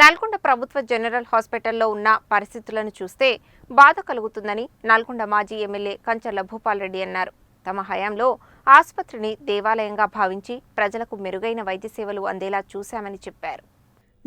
నల్గొండ ప్రభుత్వ జనరల్ హాస్పిటల్లో ఉన్న పరిస్థితులను చూస్తే బాధ కలుగుతుందని నల్గొండ మాజీ ఎమ్మెల్యే కంచర్ల భూపాల్ రెడ్డి అన్నారు. తమ హయాంలో ఆసుపత్రిని దేవాలయంగా భావించి ప్రజలకు మెరుగైన వైద్య సేవలు అందేలా చూశామని చెప్పారు.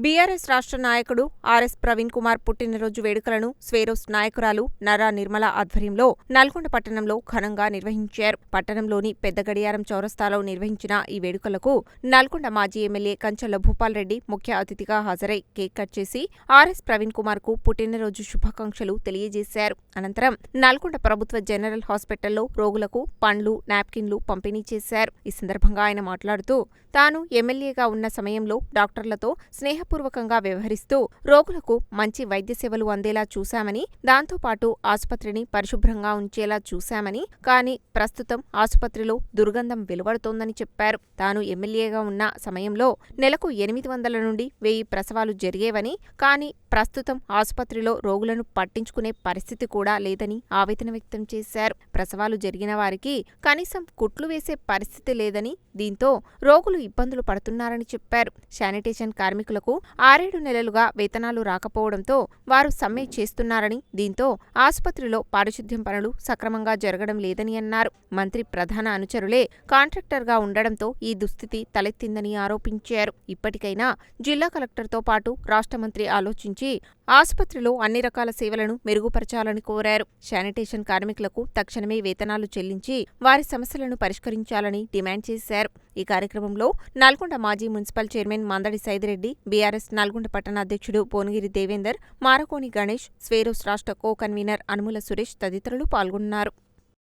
బీఆర్ఎస్ రాష్ట్ర నాయకుడు ఆర్ఎస్ ప్రవీణ్ కుమార్ పుట్టినరోజు వేడుకలను స్వేరోస్ నాయకురాలు నరా నిర్మల ఆధ్వర్యంలో నల్గొండ పట్టణంలో ఘనంగా నిర్వహించారు. పట్టణంలోని పెద్ద గడియారం చౌరస్తాలో నిర్వహించిన ఈ వేడుకలకు నల్గొండ మాజీ ఎమ్మెల్యే కంచెల భూపాల్ రెడ్డి ముఖ్య అతిథిగా హాజరై కేక్ కట్ చేసి ఆర్ఎస్ ప్రవీణ్ కుమార్కు పుట్టినరోజు శుభాకాంక్షలు తెలియజేశారు. అనంతరం నల్గొండ ప్రభుత్వ జనరల్ హాస్పిటల్లో రోగులకు పండ్లు నాప్కిన్లు పంపిణీ చేశారు. ఈ సందర్భంగా ఆయన మాట్లాడుతూ తాను ఎమ్మెల్యేగా ఉన్న సమయంలో డాక్టర్లతో స్నేహపూర్వకంగా వ్యవహరిస్తూ రోగులకు మంచి వైద్య సేవలు అందేలా చూశామని దాంతోపాటు ఆసుపత్రిని పరిశుభ్రంగా ఉంచేలా చూశామని కానీ ప్రస్తుతం ఆసుపత్రిలో దుర్గంధం వెలువడుతోందని చెప్పారు. తాను ఎమ్మెల్యేగా ఉన్న సమయంలో నెలకు ఎనిమిది వందల నుండి వెయ్యి ప్రసవాలు జరిగేవని కానీ ప్రస్తుతం ఆసుపత్రిలో రోగులను పట్టించుకునే పరిస్థితి కూడా లేదని ఆవేదన వ్యక్తం చేశారు. ప్రసవాలు జరిగిన వారికి కనీసం కుట్లు వేసే పరిస్థితి లేదని దీంతో రోగులు ఇబ్బందులు పడుతున్నారని చెప్పారు. శానిటేషన్ కార్మికులకు ఆరేడు నెలలుగా వేతనాలు రాకపోవడంతో వారు సమ్మె చేస్తున్నారని దీంతో ఆసుపత్రిలో పారిశుద్ధ్యం పనులు సక్రమంగా జరగడం లేదని అన్నారు. మంత్రి ప్రధాన అనుచరులే కాంట్రాక్టర్గా ఉండడంతో ఈ దుస్థితి తలెత్తిందని ఆరోపించారు. ఇప్పటికైనా జిల్లా కలెక్టర్తో పాటు రాష్ట్ర మంత్రి ఆలోచించి ఆసుపత్రిలో అన్ని రకాల సేవలను మెరుగుపరచాలని కోరారు. శానిటేషన్ కార్మికులకు తక్షణమే వేతనాలు చెల్లించి వారి సమస్యలను పరిష్కరించాలని డిమాండ్ చేశారు. ఈ కార్యక్రమంలో నల్గొండ మాజీ municipal chairman Mandadi Saidireddy BRS Nalgonda పట్టణ అధ్యక్షుడు పోనగిరి దేవేందర్ మారకోని గణేష్ స్వేరోస్ రాష్ట్ర కో కన్వీనర్ అనుముల సురేష్ తదితరులు పాల్గొన్నారు.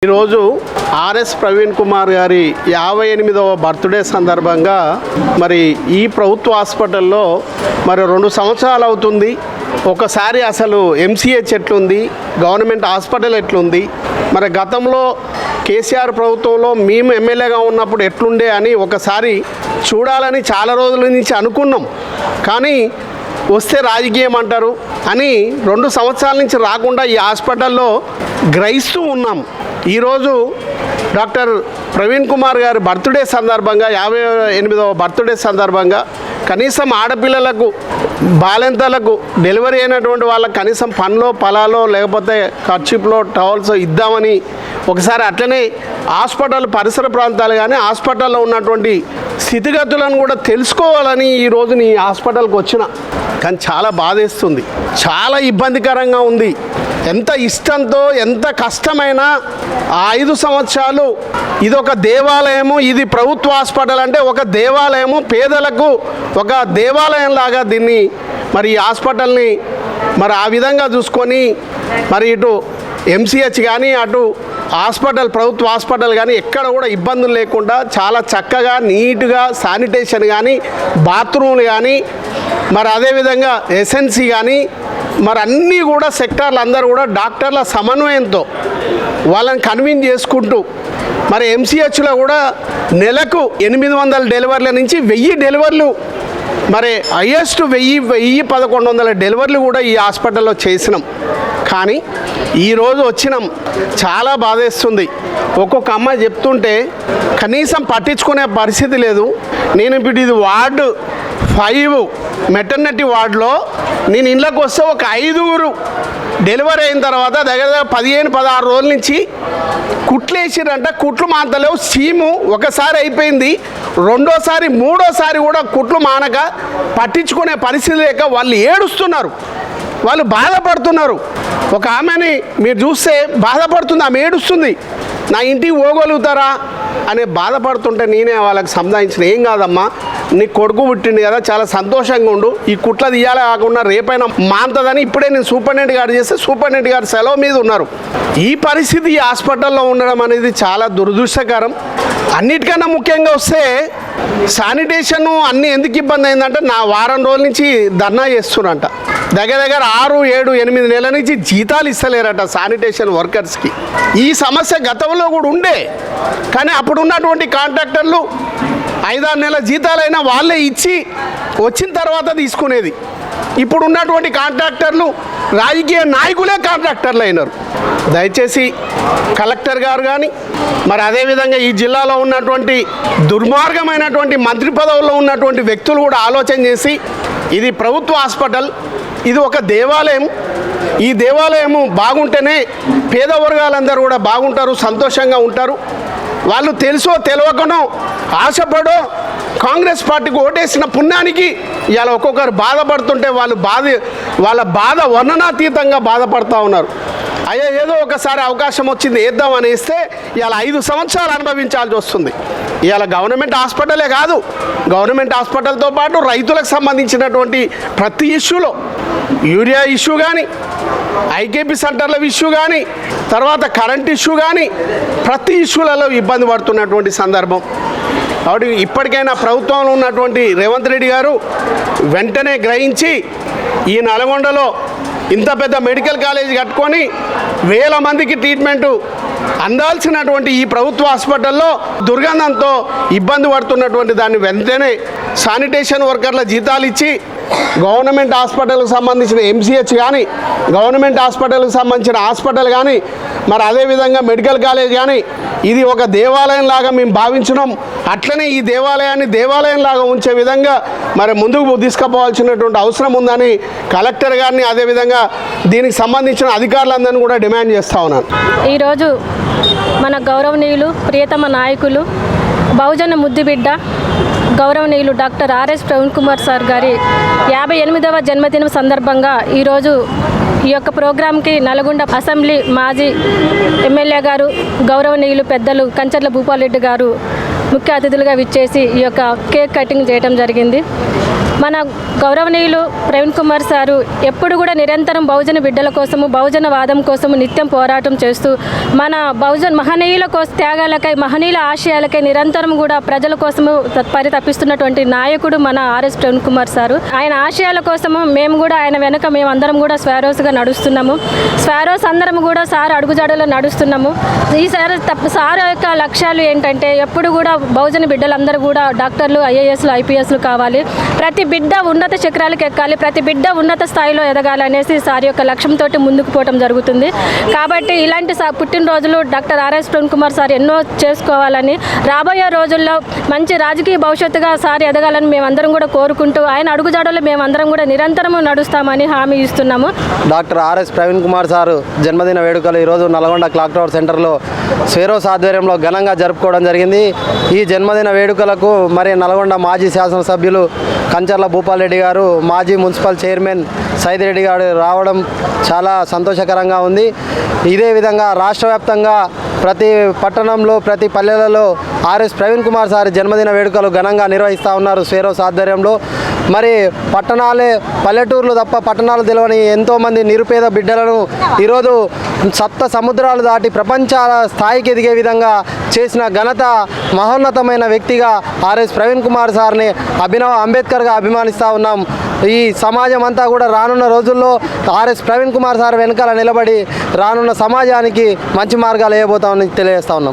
ఈరోజు ఆర్ఎస్ ప్రవీణ్ కుమార్ గారి యాభై ఎనిమిదవ బర్త్డే సందర్భంగా మరి ఈ ప్రభుత్వ హాస్పిటల్లో మరి రెండు సంవత్సరాలు అవుతుంది. ఒకసారి అసలు ఎంసీహెచ్ ఎట్లుంది? గవర్నమెంట్ హాస్పిటల్ ఎట్లుంది? మరి గతంలో కేసీఆర్ ప్రభుత్వంలో మేము ఎమ్మెల్యేగా ఉన్నప్పుడు ఎట్లుండే అని ఒకసారి చూడాలని చాలా రోజుల నుంచి అనుకున్నాం. కానీ వస్తే రాజకీయం అంటారు అని రెండు సంవత్సరాల నుంచి రాకుండా ఈ హాస్పిటల్లో గ్రహిస్తూ ఉన్నాం. ఈరోజు డాక్టర్ ప్రవీణ్ కుమార్ గారి బర్త్డే సందర్భంగా యాభై ఎనిమిదవ బర్త్డే సందర్భంగా కనీసం ఆడపిల్లలకు బాలెంతలకు డెలివరీ అయినటువంటి వాళ్ళకి కనీసం పనిలో పొలాలో లేకపోతే ఖర్చులో టవల్స్ ఇద్దామని ఒకసారి అట్లనే హాస్పిటల్ పరిసర ప్రాంతాలు కానీ హాస్పిటల్లో ఉన్నటువంటి స్థితిగతులను కూడా తెలుసుకోవాలని ఈ నీ హాస్పిటల్కి వచ్చిన. కానీ చాలా బాధేస్తుంది. చాలా ఇబ్బందికరంగా ఉంది. ఎంత ఇష్టంతో ఎంత కష్టమైనా ఆ ఐదు సంవత్సరాలు ఇది ఒక దేవాలయము ఇది ప్రభుత్వ హాస్పిటల్ అంటే ఒక దేవాలయము పేదలకు ఒక దేవాలయం లాగా దీన్ని మరి ఈ హాస్పిటల్ని మరి ఆ విధంగా చూసుకొని మరి ఇటు ఎంసీహెచ్ కానీ అటు హాస్పిటల్ ప్రభుత్వ హాస్పిటల్ కానీ ఎక్కడ కూడా ఇబ్బందులు లేకుండా చాలా చక్కగా నీట్గా శానిటేషన్ కానీ బాత్రూమ్లు కానీ మరి అదేవిధంగా ఎస్ఎన్సీ కానీ మరి అన్నీ కూడా సెక్టార్లు అందరూ కూడా డాక్టర్ల సమన్వయంతో వాళ్ళని కన్విన్స్ చేసుకుంటూ మరి ఎంసీహెచ్లో కూడా నెలకు ఎనిమిది వందల డెలివర్ల నుంచి వెయ్యి డెలివర్లు మరి హయ్యెస్ట్ వెయ్యి వెయ్యి పదకొండు వందల డెలివర్లు కూడా ఈ హాస్పిటల్లో చేసినాం. కానీ ఈరోజు వచ్చినాం చాలా బాధేస్తుంది. ఒక్కొక్క అమ్మాయి చెప్తుంటే కనీసం పట్టించుకునే పరిస్థితి లేదు. నేను ఇప్పుడు ఇది వార్డు ఫైవ్ మెటర్నిటీ వార్డులో నేను ఇళ్ళకి వస్తే ఒక ఐదుగురు డెలివరీ అయిన తర్వాత దగ్గర దగ్గర పదిహేను పదహారు రోజుల నుంచి కుట్లేసిరంట కుట్లు మానతలేవు సీము ఒకసారి అయిపోయింది. రెండోసారి మూడోసారి కూడా కుట్లు మానక పట్టించుకునే పరిస్థితి లేక వాళ్ళు ఏడుస్తున్నారు. వాళ్ళు బాధపడుతున్నారు. ఒక ఆమెని మీరు చూస్తే బాధపడుతుంది. ఆమె ఏడుస్తుంది. నా ఇంటికి పోగలుగుతారా అనే బాధపడుతుంటే నేనే వాళ్ళకి సంధానించిన ఏం కాదమ్మా నీ కొడుకు పుట్టింది కదా చాలా సంతోషంగా ఉండు. ఈ కుట్ల తీయాలి కాకుండా రేపైనా మాంతదని ఇప్పుడే నేను సూపరింటెండెంట్ గారు చేస్తే సూపరింటెండెంట్ గారు సెలవు మీద ఉన్నారు. ఈ పరిస్థితి ఈ హాస్పిటల్లో ఉండడం అనేది చాలా దురదృష్టకరం. అన్నిటికన్నా ముఖ్యంగా వస్తే శానిటేషన్ అన్ని ఎందుకు ఇబ్బంది అయిందంటే నా వారం రోజుల నుంచి ధర్నా చేస్తున్నంట. దగ్గర దగ్గర ఆరు ఏడు ఎనిమిది నెలల నుంచి జీతాలు ఇస్తలేరట శానిటేషన్ వర్కర్స్కి. ఈ సమస్య గతంలో కూడా ఉండే. కానీ అప్పుడు ఉన్నటువంటి కాంట్రాక్టర్లు ఐదారు నెలల జీతాలైనా వాళ్ళే ఇచ్చి వచ్చిన తర్వాత తీసుకునేది. ఇప్పుడు ఉన్నటువంటి కాంట్రాక్టర్లు రాజకీయ నాయకులే కాంట్రాక్టర్లు అయినారు. దయచేసి కలెక్టర్ గారు కానీ మరి అదేవిధంగా ఈ జిల్లాలో ఉన్నటువంటి దుర్మార్గమైనటువంటి మంత్రి పదవుల్లో ఉన్నటువంటి వ్యక్తులు కూడా ఆలోచన చేసి ఇది ప్రభుత్వ హాస్పిటల్ ఇది ఒక దేవాలయం. ఈ దేవాలయము బాగుంటేనే పేద వర్గాలందరూ కూడా బాగుంటారు సంతోషంగా ఉంటారు. వాళ్ళు తెలుసో తెలియకనో ఆశపడో కాంగ్రెస్ పార్టీకి ఓటేసిన పుణ్యానికి ఇవాళ ఒక్కొక్కరు బాధపడుతుంటే వాళ్ళు బాధ వాళ్ళ బాధ వర్ణనాతీతంగా బాధపడుతూ ఉన్నారు. అయ్యా ఏదో ఒకసారి అవకాశం వచ్చింది వేద్దాం ఇస్తే ఇవాళ ఐదు సంవత్సరాలు అనుభవించాల్సి వస్తుంది. ఇవాళ గవర్నమెంట్ హాస్పిటలే కాదు గవర్నమెంట్ హాస్పిటల్తో పాటు రైతులకు సంబంధించినటువంటి ప్రతి ఇష్యూలో యూరియా ఇష్యూ కానీ ఐకేపీ సెంటర్ల ఇష్యూ కానీ తర్వాత కరెంట్ ఇష్యూ కానీ ప్రతి ఇష్యూలలో ఇబ్బంది పడుతున్నటువంటి సందర్భం. కాబట్టి ఇప్పటికైనా ప్రభుత్వంలో ఉన్నటువంటి రేవంత్ రెడ్డి గారు వెంటనే గ్రహించి ఈ నల్గొండలో ఇంత పెద్ద మెడికల్ కాలేజ్ కట్టుకొని వేల మందికి ట్రీట్మెంటు అందాల్సినటువంటి ఈ ప్రభుత్వ హాస్పిటల్లో దుర్గంధంతో ఇబ్బంది పడుతున్నటువంటి దాన్ని వెంటనే శానిటేషన్ వర్కర్ల జీతాలు ఇచ్చి గవర్నమెంట్ హాస్పిటల్కి సంబంధించిన ఎంసీహెచ్ కానీ గవర్నమెంట్ హాస్పిటల్కి సంబంధించిన హాస్పిటల్ కానీ మరి అదేవిధంగా మెడికల్ కాలేజ్ కానీ ఇది ఒక దేవాలయం లాగా మేము భావించినాం. అట్లనే ఈ దేవాలయాన్ని దేవాలయం లాగా ఉంచే విధంగా మరి ముందుకు తీసుకుపోవాల్సినటువంటి అవసరం ఉందని కలెక్టర్ గారిని అదేవిధంగా దీనికి సంబంధించిన అధికారులందరినీ కూడా డిమాండ్ చేస్తా ఉన్నాను. ఈరోజు మన గౌరవనీయులు ప్రియతమ నాయకులు బహుజన ముద్దుబిడ్డ గౌరవనీయులు doctor RS Praveen Kumar sir గారి యాభై ఎనిమిదవ జన్మదినం సందర్భంగా ఈరోజు ఈ యొక్క ప్రోగ్రాంకి నల్గొండ అసెంబ్లీ మాజీ ఎమ్మెల్యే గారు గౌరవనీయులు పెద్దలు కంచర్ల భూపాలరెడ్డి గారు ముఖ్య అతిథులుగా విచ్చేసి ఈ యొక్క కేక్ కటింగ్ చేయడం జరిగింది. మన గౌరవనీయులు ప్రవీణ్ కుమార్ సారు ఎప్పుడు కూడా నిరంతరం బహుజన బిడ్డల కోసము బహుజన వాదం కోసము నిత్యం పోరాటం చేస్తూ మన బహుజన్ మహనీయుల కోసం త్యాగాలకై మహనీయుల ఆశయాలకై నిరంతరం కూడా ప్రజల కోసము పరితపిస్తున్నటువంటి నాయకుడు మన ఆర్ఎస్ ప్రవీణ్ కుమార్ సారు. ఆయన ఆశయాల కోసము మేము కూడా ఆయన వెనక మేము అందరం కూడా స్వారోస్గా నడుస్తున్నాము. స్వారోస్ అందరం కూడా సార్ అడుగుజాడలో నడుస్తున్నాము. ఈ సార్ తప్ప సార్ యొక్క లక్ష్యాలు ఏంటంటే ఎప్పుడు కూడా బహుజన బిడ్డలందరూ కూడా డాక్టర్లు ఐఏఎస్లు ఐపీఎస్లు కావాలి. ప్రతి బిడ్డ ఉన్నత శిఖరాలకు ఎక్కాలి ప్రతి బిడ్డ ఉన్నత స్థాయిలో ఎదగాలనేసి సార్ యొక్క లక్ష్యంతో ముందుకు పోవడం జరుగుతుంది. కాబట్టి ఇలాంటి సా పుట్టినరోజులు doctor RS Praveen Kumar sir ఎన్నో చేసుకోవాలని రాబోయే రోజుల్లో మంచి రాజకీయ భవిష్యత్తుగా సార్ ఎదగాలని మేమందరం కూడా కోరుకుంటూ ఆయన అడుగుజాడలో మేమందరం కూడా నిరంతరము నడుస్తామని హామీ ఇస్తున్నాము. Doctor RS Praveen Kumar sir జన్మదిన వేడుకలు ఈరోజు నల్గొండ క్లాక్ టవర్ సెంటర్లో స్వేరోస్ ఆధ్వర్యంలో ఘనంగా జరుపుకోవడం జరిగింది. ఈ జన్మదిన వేడుకలకు మరి నల్గొండ మాజీ శాసనసభ్యులు కంచర్ల భూపాల్రెడ్డి గారు మాజీ మున్సిపల్ చైర్మన్ సైదిరెడ్డి గారు రావడం చాలా సంతోషకరంగా ఉంది. ఇదే విధంగా రాష్ట్ర వ్యాప్తంగా ప్రతి పట్టణంలో ప్రతి పల్లెలలో ఆర్ఎస్ ప్రవీణ్ కుమార్ సార్ జన్మదిన వేడుకలు ఘనంగా నిర్వహిస్తూ ఉన్నారు. స్వేరోస్ ఆధ్వర్యంలో మరి పట్టణాలే పల్లెటూర్లు తప్ప పట్టణాలు తెలియని ఎంతోమంది నిరుపేద బిడ్డలను ఈరోజు సప్త సముద్రాలు దాటి ప్రపంచ స్థాయికి ఎదిగే విధంగా చేసిన ఘనత మహోన్నతమైన వ్యక్తిగా ఆర్ఎస్ ప్రవీణ్ కుమార్ సార్ని అభినవ్ అంబేద్కర్గా అభిమానిస్తూ ఉన్నాం. ఈ సమాజం అంతా కూడా రానున్న రోజుల్లో ఆర్ఎస్ ప్రవీణ్ కుమార్ సార్ వెనకాల నిలబడి రానున్న సమాజానికి మంచి మార్గాలు వేయబోతామని తెలియజేస్తా ఉన్నాం.